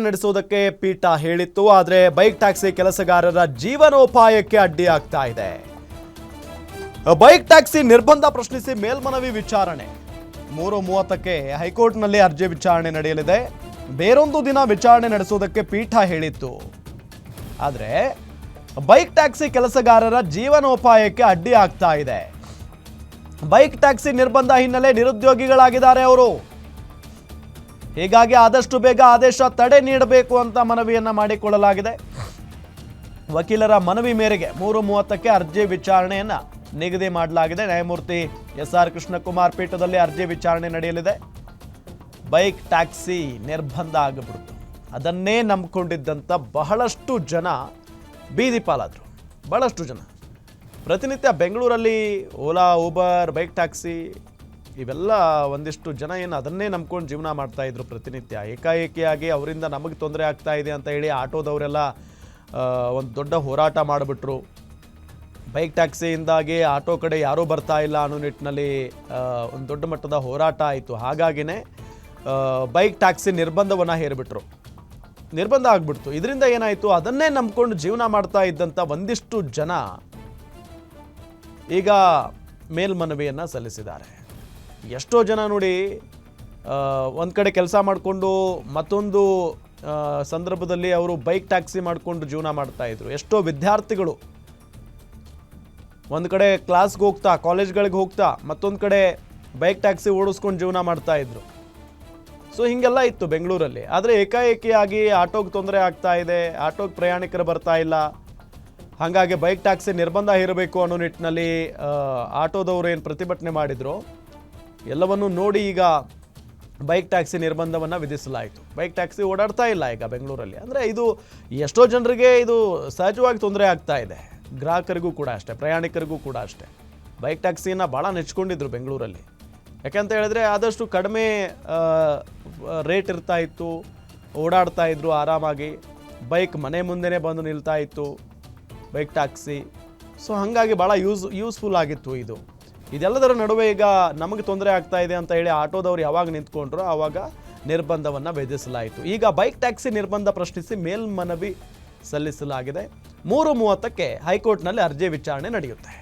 ನಡೆಸುವುದಕ್ಕೆ ಪೀಠ ಹೇಳಿತ್ತು, ಆದರೆ ಬೈಕ್ ಟ್ಯಾಕ್ಸಿ ಕೆಲಸಗಾರರ ಜೀವನೋಪಾಯಕ್ಕೆ ಅಡ್ಡಿ ಆಗ್ತಾ ಇದೆ. ಬೈಕ್ ಟ್ಯಾಕ್ಸಿ ನಿರ್ಬಂಧ ಪ್ರಶ್ನಿಸಿ ಮೇಲ್ಮನವಿ ವಿಚಾರಣೆ. ಮೂರು ಮೂವತ್ತಕ್ಕೆ ಹೈಕೋರ್ಟ್ನಲ್ಲಿ ಅರ್ಜಿ ವಿಚಾರಣೆ ನಡೆಯಲಿದೆ. ಬೇರೊಂದು ದಿನ ವಿಚಾರಣೆ ನಡೆಸುವುದಕ್ಕೆ ಪೀಠ ಹೇಳಿತ್ತು. ಆದರೆ ಬೈಕ್ ಟ್ಯಾಕ್ಸಿ ಕೆಲಸಗಾರರ ಜೀವನೋಪಾಯಕ್ಕೆ ಅಡ್ಡಿ ಆಗ್ತಾ ಇದೆ. ಬೈಕ್ ಟ್ಯಾಕ್ಸಿ ನಿರ್ಬಂಧ ಹಿನ್ನೆಲೆ ನಿರುದ್ಯೋಗಿಗಳಾಗಿದ್ದಾರೆ ಅವರು. ಹೀಗಾಗಿ ಆದಷ್ಟು ಬೇಗ ಆದೇಶ ತಡೆ ನೀಡಬೇಕು ಅಂತ ಮನವಿಯನ್ನ ಮಾಡಿಕೊಳ್ಳಲಾಗಿದೆ. ವಕೀಲರ ಮನವಿ ಮೇರೆಗೆ ಮೂರು ಮೂವತ್ತಕ್ಕೆ ಅರ್ಜಿ ವಿಚಾರಣೆಯನ್ನ ನಿಗದಿ ಮಾಡಲಾಗಿದೆ. ನ್ಯಾಯಮೂರ್ತಿ ಎಸ್ ಆರ್ ಕೃಷ್ಣಕುಮಾರ್ ಪೀಠದಲ್ಲಿ ಅರ್ಜಿ ವಿಚಾರಣೆ ನಡೆಯಲಿದೆ. ಬೈಕ್, ಟ್ಯಾಕ್ಸಿ ನಿರ್ಬಂಧ ಆಗಿಬಿಡ್ತು ಅದನ್ನೇ ನಂಬಿಕೊಂಡಿದ್ದಂಥ ಬಹಳಷ್ಟು ಜನ ಬೀದಿ ಪಾಲಾದರು. ಬಹಳಷ್ಟು ಜನ. ಪ್ರತಿನಿತ್ಯ ಬೆಂಗಳೂರಲ್ಲಿ ಓಲಾ, ಊಬರ್, ಬೈಕ್, ಟ್ಯಾಕ್ಸಿ ಇವೆಲ್ಲ ಒಂದಿಷ್ಟು ಜನ ಏನು ಅದನ್ನೇ ನಂಬ್ಕೊಂಡು ಜೀವನ ಮಾಡ್ತಾ ಇದ್ರು ಪ್ರತಿನಿತ್ಯ. ಏಕಾಏಕಿಯಾಗಿ ಅವರಿಂದ ನಮಗೆ ತೊಂದರೆ ಆಗ್ತಾ ಇದೆ ಅಂತ ಹೇಳಿ ಆಟೋದವರೆಲ್ಲ ಒಂದು ದೊಡ್ಡ ಹೋರಾಟ ಮಾಡಿಬಿಟ್ರು. ಬೈಕ್ ಟ್ಯಾಕ್ಸಿಯಿಂದಾಗಿ ಆಟೋ ಕಡೆ ಯಾರೂ ಬರ್ತಾ ಇಲ್ಲ ಅನ್ನೋ ನಿಟ್ಟಿನಲ್ಲಿ ಒಂದು ದೊಡ್ಡ ಮಟ್ಟದ ಹೋರಾಟ ಆಯಿತು. ಹಾಗಾಗಿನೇ ಬೈಕ್ ಟ್ಯಾಕ್ಸಿ ನಿರ್ಬಂಧವನ್ನು ಹೇರಿಬಿಟ್ರು. ನಿರ್ಬಂಧ ಆಗ್ಬಿಡ್ತು. ಇದರಿಂದ ಏನಾಯಿತು, ಅದನ್ನೇ ನಂಬ್ಕೊಂಡು ಜೀವನ ಮಾಡ್ತಾ ಇದ್ದಂಥ ಒಂದಿಷ್ಟು ಜನ ಈಗ ಮೇಲ್ಮನವಿಯನ್ನು ಸಲ್ಲಿಸಿದ್ದಾರೆ. ಎಷ್ಟೋ ಜನ ನೋಡಿ ಒಂದು ಕಡೆ ಕೆಲಸ ಮಾಡಿಕೊಂಡು ಮತ್ತೊಂದು ಸಂದರ್ಭದಲ್ಲಿ ಅವರು ಬೈಕ್ ಟ್ಯಾಕ್ಸಿ ಮಾಡಿಕೊಂಡು ಜೀವನ ಮಾಡ್ತಾ ಇದ್ರು. ಎಷ್ಟೋ ವಿದ್ಯಾರ್ಥಿಗಳು ಒಂದು ಕಡೆ ಕ್ಲಾಸ್ಗೆ ಹೋಗ್ತಾ ಕಾಲೇಜ್ಗಳಿಗೆ ಹೋಗ್ತಾ, ಮತ್ತೊಂದು ಕಡೆ ಬೈಕ್ ಟ್ಯಾಕ್ಸಿ ಓಡಿಸ್ಕೊಂಡು ಜೀವನ ಮಾಡ್ತಾ ಇದ್ರು. ಸೊ ಹೀಗೆಲ್ಲ ಇತ್ತು ಬೆಂಗಳೂರಲ್ಲಿ. ಆದರೆ ಏಕಾಏಕಿಯಾಗಿ ಆಟೋಗೆ ತೊಂದರೆ ಆಗ್ತಾ ಇದೆ, ಆಟೋಗೆ ಪ್ರಯಾಣಿಕರು ಬರ್ತಾ ಇಲ್ಲ. ಹಾಗಾಗಿ ಬೈಕ್ ಟ್ಯಾಕ್ಸಿ ನಿರ್ಬಂಧ ಇರಬೇಕು ಅನ್ನೋ ನಿಟ್ಟಿನಲ್ಲಿ ಆಟೋದವರು ಏನು ಪ್ರತಿಭಟನೆ ಮಾಡಿದ್ರು? ಎಲ್ಲವನ್ನು ನೋಡಿ ಈಗ ಬೈಕ್ ಟ್ಯಾಕ್ಸಿ ನಿರ್ಬಂಧವನ್ನು ವಿಧಿಸಲಾಯಿತು. ಬೈಕ್ ಟ್ಯಾಕ್ಸಿ ಓಡಾಡ್ತಾ ಇಲ್ಲ ಈಗ ಬೆಂಗಳೂರಲ್ಲಿ. ಅಂದರೆ ಇದು ಎಷ್ಟೋ ಜನರಿಗೆ ಇದು ಸಹಜವಾಗಿ ತೊಂದರೆ ಆಗ್ತಾ ಇದೆ. ಗ್ರಾಹಕರಿಗೂ ಕೂಡ ಅಷ್ಟೇ, ಪ್ರಯಾಣಿಕರಿಗೂ ಕೂಡ ಅಷ್ಟೇ. ಬೈಕ್ ಟ್ಯಾಕ್ಸಿನ ಭಾಳ ನೆಚ್ಕೊಂಡಿದ್ರು ಬೆಂಗಳೂರಲ್ಲಿ. ಯಾಕೆಂತ ಹೇಳಿದ್ರೆ ಆದಷ್ಟು ಕಡಿಮೆ ರೇಟ್ ಇರ್ತಾ ಇತ್ತು, ಓಡಾಡ್ತಾ ಇದ್ರು ಆರಾಮಾಗಿ. ಬೈಕ್ ಮನೆ ಮುಂದೆನೇ ಬಂದು ನಿಲ್ತಾ ಇತ್ತು, ಬೈಕ್ ಟ್ಯಾಕ್ಸಿ. ಸೊ ಹಾಗಾಗಿ ಭಾಳ ಯೂಸ್, ಯೂಸ್ಫುಲ್ ಆಗಿತ್ತು ಇದು. ಇದೆಲ್ಲದರ ನಡುವೆ ಈಗ ನಮಗೆ ತೊಂದರೆ ಆಗ್ತಾ ಇದೆ ಅಂತ ಹೇಳಿ ಆಟೋದವ್ರು ಯಾವಾಗ ನಿಂತ್ಕೊಂಡ್ರು ಆವಾಗ ನಿರ್ಬಂಧವನ್ನು ವಿಧಿಸಲಾಯಿತು. ಈಗ ಬೈಕ್ ಟ್ಯಾಕ್ಸಿ ನಿರ್ಬಂಧ ಪ್ರಶ್ನಿಸಿ ಮೇಲ್ಮನವಿ ಸಲ್ಲಿಸಲಾಗಿದೆ. ಮೂರು ಮೂವತ್ತಕ್ಕೆ ಹೈಕೋರ್ಟ್ನಲ್ಲಿ ಅರ್ಜಿ ವಿಚಾರಣೆ ನಡೆಯುತ್ತೆ.